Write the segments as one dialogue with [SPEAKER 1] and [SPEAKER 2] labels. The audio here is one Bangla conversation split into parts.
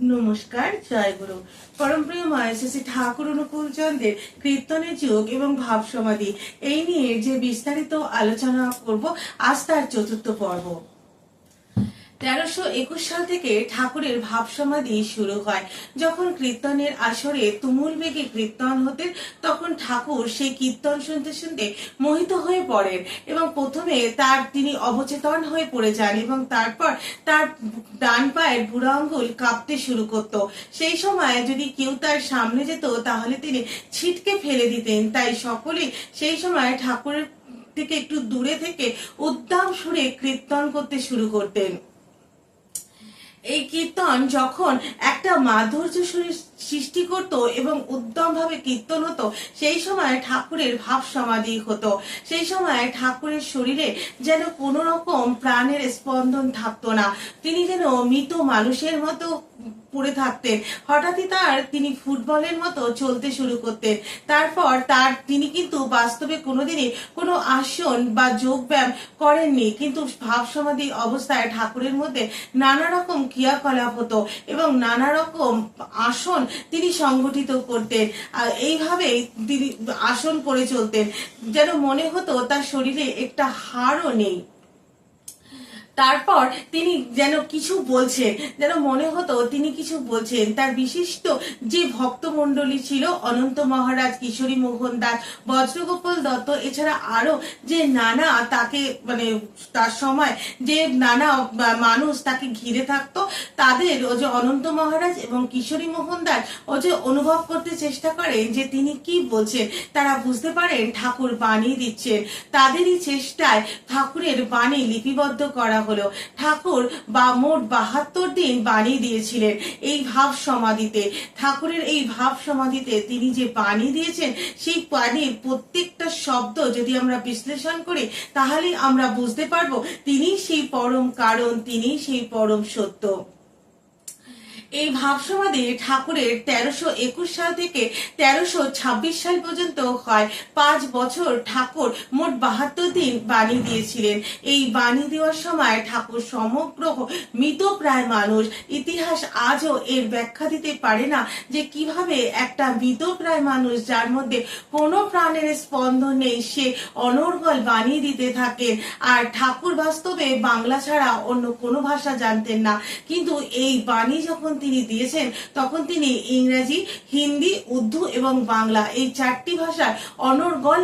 [SPEAKER 1] নমস্কার, জয় গুরু। পরমপ্রিয় মায় ঠাকুর অনুকূল চন্দ্রের কীর্তনের যোগ এবং ভাব সমাধি। এই নিয়ে যে বিস্তারিত আলোচনা করব, আজ তার চতুর্থ পর্ব। তেরোশো একুশ সাল থেকে ঠাকুরের ভাব সমাধি শুরু হয়। যখন কীর্তনের আসরে তুমুল বেগে কীর্তন হতেন তখন ঠাকুর সেই কীর্তন শুনতে শুনতে মোহিত হয়ে পড়েন এবং প্রথমে তার তিনি অবচেতন হয়ে পড়ে যান এবং তারপর তার ডান পায়ের বুড়ো আঙ্গুল কাঁপতে শুরু করত। সেই সময় যদি কেউ তার সামনে যেত, তাহলে তিনি ছিটকে ফেলে দিতেন। তাই সকলেই সেই সময় ঠাকুরের থেকে একটু দূরে থেকে উদ্দাম সুরে কীর্তন করতে শুরু করতেন। এই কীর্তন যখন একটা মাধুর্য সৃষ্টি করত এবং উদ্যম ভাবে কীর্তন হতো, সেই সময় ঠাকুরের ভাব সমাধি হতো। সেই সময় ঠাকুরের শরীরে যেন কোনো রকম প্রাণের স্পন্দন থাকতো না। তিনি যেন মৃত মানুষের মতো পড়ে থাকতেন। হঠাৎই তার তিনি ফুটবলের মতো চলতে শুরু করতেন। তারপর তার তিনি কিন্তু বাস্তবে কোনোদিনই কোনো আসন বা যোগ ব্যায়াম করেননি। কিন্তু ভাব সমাধি অবস্থায় ঠাকুরের মধ্যে নানা রকম ক্রিয়াকলাপ হতো এবং নানা রকম আসন তিনি সংগঠিত করতেন। আর এইভাবেই তিনি আসন করে চলতেন। যেন মনে হতো তার শরীরে একটা হাড়ও নেই। তারপর তিনি যেন কিছু বলছেন, যেন মনে হতো তিনি কিছু বলছেন। তার বিশিষ্ট যে ভক্তমণ্ডলী ছিল, অনন্ত মহারাজ, কিশোরী মোহন দাস, বজ্রগোপাল দত্ত, এছাড়া আরও যে নানা তাকে মানে তার সময় যে নানা মানুষ তাকে ঘিরে থাকতো, তাদের ও যে অনন্ত মহারাজ এবং কিশোরী মোহন দাস ও যে অনুভব করতে চেষ্টা করেন যে তিনি কি বলছেন, তারা বুঝতে পারেন ঠাকুর বাণী দিচ্ছেন। তাদেরই চেষ্টায় ঠাকুরের বাণী লিপিবদ্ধ করা হলো। ঠাকুর বা মোট বাহাত্তর দিন বাণী দিয়েছিলেন এই ভাব সমাধিতে। ঠাকুরের এই ভাব সমাধিতে তিনি যে বাণী দিয়েছেন, সেই বাণীর প্রত্যেকটা শব্দ যদি আমরা বিশ্লেষণ করি তাহলে আমরা বুঝতে পারব তিনি সেই পরম কারণ, তিনি সেই পরম সত্য। এই ভাব সমাধি ঠাকুরের তেরোশো একুশ সাল থেকে তেরোশো ছাব্বিশ সাল পর্যন্ত হয়। পাঁচ বছর ঠাকুর মোট বাহাত্তর দিন বাণী দিয়েছিলেন। এই বাণী দেওয়ার সময় ঠাকুর সমগ্র মৃত প্রায় মানুষ ইতিহাস আজও এর ব্যাখ্যা দিতে পারে না যে কীভাবে একটা মৃত প্রায় মানুষ যার মধ্যে কোনো প্রাণের স্পন্দন নেই, সে অনর্গল বাণী দিতে থাকেন। আর ঠাকুর বাস্তবে বাংলা ছাড়া অন্য কোনো ভাষা জানতেন না। কিন্তু এই বাণী যখন তিনি দিয়েছেন, তখন তিনি ইংরেজি, হিন্দি, উর্দু এবং বাংলা এই চারটি ভাষার অনর্গল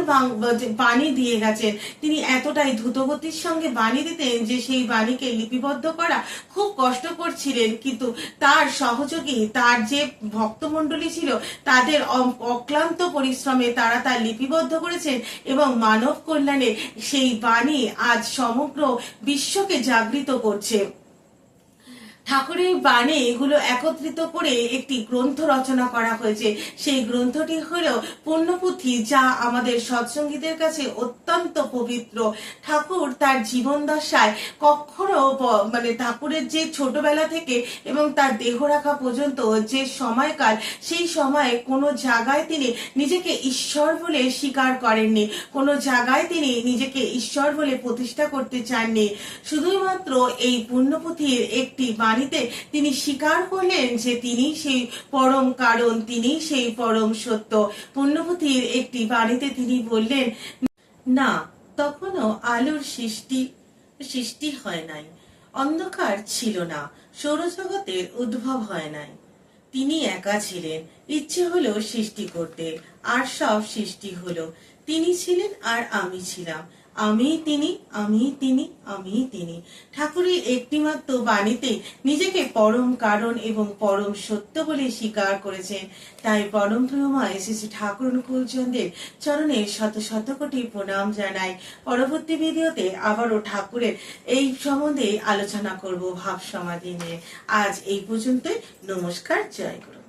[SPEAKER 1] বাণী দিয়ে গেছেন। তিনি এতটাই দ্রুতগতির সঙ্গে বাণী দিতেন যে সেই বাণীকে লিপিবদ্ধ করা খুব কষ্ট করছিলেন। কিন্তু তার সহযোগী, তার যে ভক্তমণ্ডলী ছিল, তাদের অক্লান্ত পরিশ্রমে তারা তা লিপিবদ্ধ করেছেন এবং মানব কল্যাণে সেই বাণী আজ সমগ্র বিশ্বকে জাগৃত করছে। ঠাকুরের বাণী এগুলো একত্রিত করে একটি গ্রন্থ রচনা করা হয়েছে। সেই গ্রন্থটি হলো পুণ্যপুঁথি, যা আমাদের সৎসঙ্গীদের কাছে অত্যন্ত পবিত্র। ঠাকুর তার জীবন দশায় কখনো মানে ঠাকুরের যে ছোটবেলা থেকে এবং তার দেহ রাখা পর্যন্ত যে সময়কাল, সেই সময়ে কোনো জায়গায় তিনি নিজেকে ঈশ্বর বলে স্বীকার করেননি। কোনো জায়গায় তিনি নিজেকে ঈশ্বর বলে প্রতিষ্ঠা করতে চাননি। শুধুমাত্র এই পুণ্যপুঁথির একটি বাণীতে তিনি স্বীকার করলেন যে তিনি সেই পরম কারণ, তিনি সেই পরম সত্য। পুণ্যপুঁথির একটি বাণীতে তিনি বললেন, না, তখনও আলোর সৃষ্টি সৃষ্টি হয় নাই। অন্ধকার ছিল না, সৌরজগতের উদ্ভব হয় নাই। তিনি একা ছিলেন, ইচ্ছে হলো সৃষ্টি করতে, আর সব সৃষ্টি হলো। তিনি ছিলেন আর আমি ছিলাম। আমি তিনি আমি তিনি আমি তিনি। ঠাকুরের একটিমাত্র বাণীতে নিজেকে পরম কারণ এবং পরম সত্য বলে স্বীকার করেছেন। তাই পরম প্রিয়মা এসেছে ঠাকুর অনুকূল চন্দ্রের চরণে শত শত কোটি প্রণাম জানাই। পরবর্তী ভিডিওতে আবারও ঠাকুরের এই সম্বন্ধে আলোচনা করব ভাব সমাধি নিয়ে। আজ এই পর্যন্তই। নমস্কার, জয় গুরু।